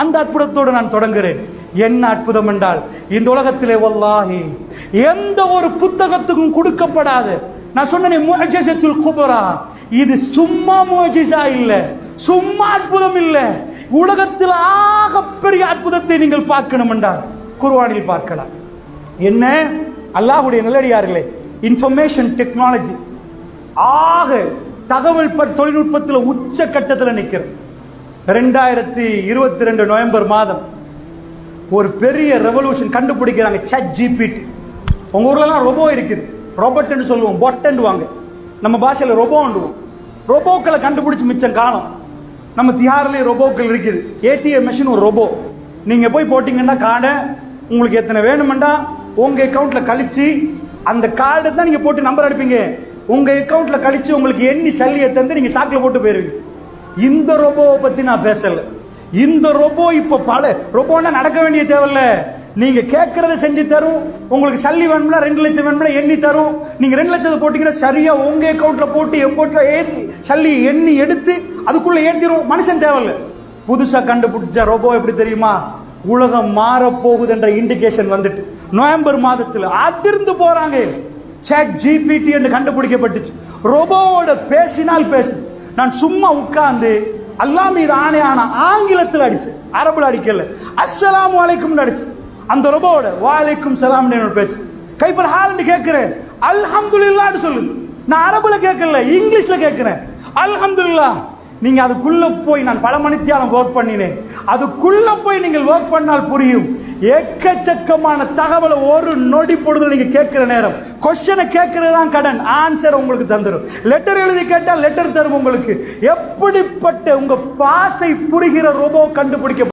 அந்த அற்புதத்தோடு நான் தொடங்குகிறேன். என்ன அற்புதம் என்றால் இந்த உலகத்திலே வல்லாஹி எந்த ஒரு புத்தகத்துக்கும் கொடுக்கப்படாது. நான் சொன்னேன் குபரா. இது சும்மா முஜிசா இல்ல சும்மா அற்புதம் இல்ல. உலகத்தில் ஆகப்பெரிய அற்புதத்தை நீங்கள் பார்க்கணும் என்றால் குர்வானில் பார்க்கலாம். என்ன? அல்லாஹ்வுடைய நல்லடியார்களே இன்ஃபர்மேஷன் டெக்னாலஜி ஆக தகவல் தொழில்நுட்பத்தில் உச்ச கட்டத்தில் நிற்கிறது ரெண்டாயிரத்தி இருபத்தி ரெண்டு நவம்பர் மாதம் ஒரு பெரிய ரெவல்யூஷன் கண்டுபிடிக்கிறாங்க சட் ஜிபிடி உங்க ஊர்லலாம் ரொபோ இருக்குது. ரோபோட்னு சொல்லுவோம் பொட்டன்னு வாங்க. நம்ம பாஷையில் ரொபோண்டுவோம் ரொபோக்களை கண்டுபிடிச்சி மிச்சம் காலம். நம்ம தியாரிலேயே ரொபோக்கள் இருக்குது. ஏடிஎம் மிஷின் ஒரு ரொபோ நீங்க போய் போட்டீங்கன்னா கார்டை உங்களுக்கு எத்தனை வேணுமெண்டா உங்க அக்கவுண்ட்ல கழிச்சு அந்த கார்டை தான் நீங்க போட்டு நம்பர் அடிப்பீங்க. உங்க அக்கவுண்ட்ல கழிச்சு உங்களுக்கு எண்ணி சல்லியை தந்து நீங்க சாக்கில் போட்டு போயிருவீங்க. இந்த ரோபோவை பத்தி நான் பேசல. இந்த ரொபோ இப்ப பல ரோபோன்னா நடக்க வேண்டிய தேவையில்ல. நீங்க கேட்கறத செஞ்சு தரும். உங்களுக்கு சல்லி வேணும்னா ரெண்டு லட்சம் வேணும்னா எண்ணி தரும். நீங்க ரெண்டு லட்சத்தை போட்டீங்கன்னா சரியா உங்க அக்கௌண்ட்ல போட்டு எம்போட்ல ஏத்தி சல்லி எண்ணி எடுத்து அதுக்குள்ள ஏத்திரும். மனுஷன் தேவையில்ல. புதுசா கண்டுபிடிச்ச ரோபோ எப்படி தெரியுமா? உலகம் மாற போகுது என்ற இண்டிகேஷன் வந்துட்டு. நவம்பர் மாதத்துல அதிர்ந்து போறாங்க. சேட் ஜிபிடி என்று கண்டுபிடிக்கப்பட்டுச்சு. ரோபோவோட பேசினால் பேசுது. நான் சும்மா உட்கார்ந்து அல்லாஹ் மீது ஆணையான ஆங்கிலத்தில் அடிச்சு அரபுல அடிக்கல. அஸ்ஸலாம் வலைக்கும் அடிச்சு. அந்த ரொபோட வாலைக்கும் சலாம் பேச்சு. கைப்பர் ஹால்னு கேட்கிறேன். அல்ஹம்துல்லான்னு சொல்லு. நான் அரபுல கேட்கல இங்கிலீஷ்ல கேட்கிறேன். அல்ஹம்துல்லா நீங்க அதுக்குள்ள போய் நான் பல மணித்தியாலம் ஒர்க் பண்ணினேன். அதுக்குள்ள போய் நீங்கள் ஒர்க் பண்ணால் புரியும். எக்கச்சக்கமான தகவலை ஒரு நொடி பொழுது நீங்க கேட்கிற நேரம். கொஸ்டனை கேட்கறது தான் கடன். ஆன்சர் உங்களுக்கு தந்துடும் லெட்டர் எழுதி கேட்டால் லெட்டர் தரும் உங்களுக்கு. எப்படிப்பட்ட உங்க பாசை புரிகிற ரோபோ கண்டுபிடிக்க